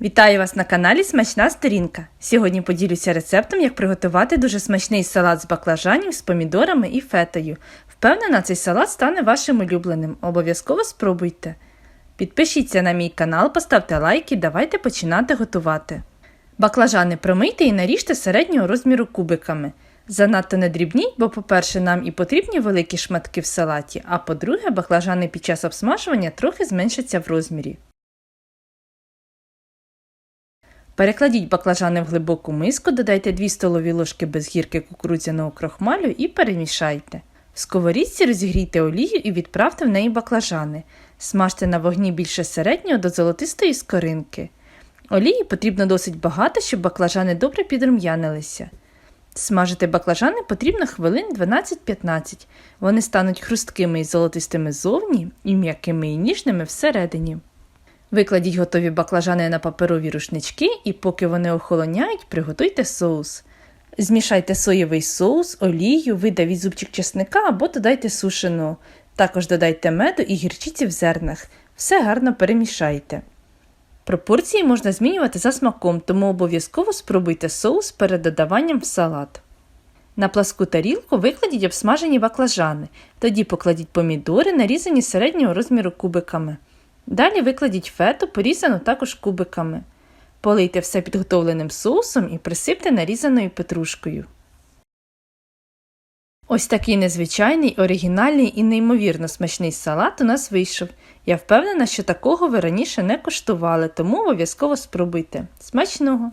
Вітаю вас на каналі Смачна Сторінка. Сьогодні поділюся рецептом, як приготувати дуже смачний салат з баклажанів з помідорами і фетою. Впевнена, цей салат стане вашим улюбленим. Обов'язково спробуйте. Підпишіться на мій канал, поставте лайк і давайте починати готувати. Баклажани промийте і наріжте середнього розміру кубиками. Занадто не дрібні, бо, по-перше, нам і потрібні великі шматки в салаті, а по-друге, баклажани під час обсмажування трохи зменшаться в розмірі. Перекладіть баклажани в глибоку миску, додайте 2 столові ложки без гірки кукурудзяного крохмалю і перемішайте. В сковорідці розігрійте олію і відправте в неї баклажани. Смажте на вогні більше середнього до золотистої скоринки. Олії потрібно досить багато, щоб баклажани добре підрум'янилися. Смажити баклажани потрібно хвилин 12-15. Вони стануть хрусткими і золотистими зовні і м'якими і ніжними всередині. Викладіть готові баклажани на паперові рушнички і поки вони охолоняють, приготуйте соус. Змішайте соєвий соус, олію, видавіть зубчик чесника або додайте сушену. Також додайте меду і гірчиці в зернах. Все гарно перемішайте. Пропорції можна змінювати за смаком, тому обов'язково спробуйте соус перед додаванням в салат. На пласку тарілку викладіть обсмажені баклажани, тоді покладіть помідори, нарізані середнього розміру кубиками. Далі викладіть фету, порізану також кубиками. Полийте все підготовленим соусом і присипте нарізаною петрушкою. Ось такий незвичайний, оригінальний і неймовірно смачний салат у нас вийшов. Я впевнена, що такого ви раніше не коштували, тому обов'язково спробуйте. Смачного!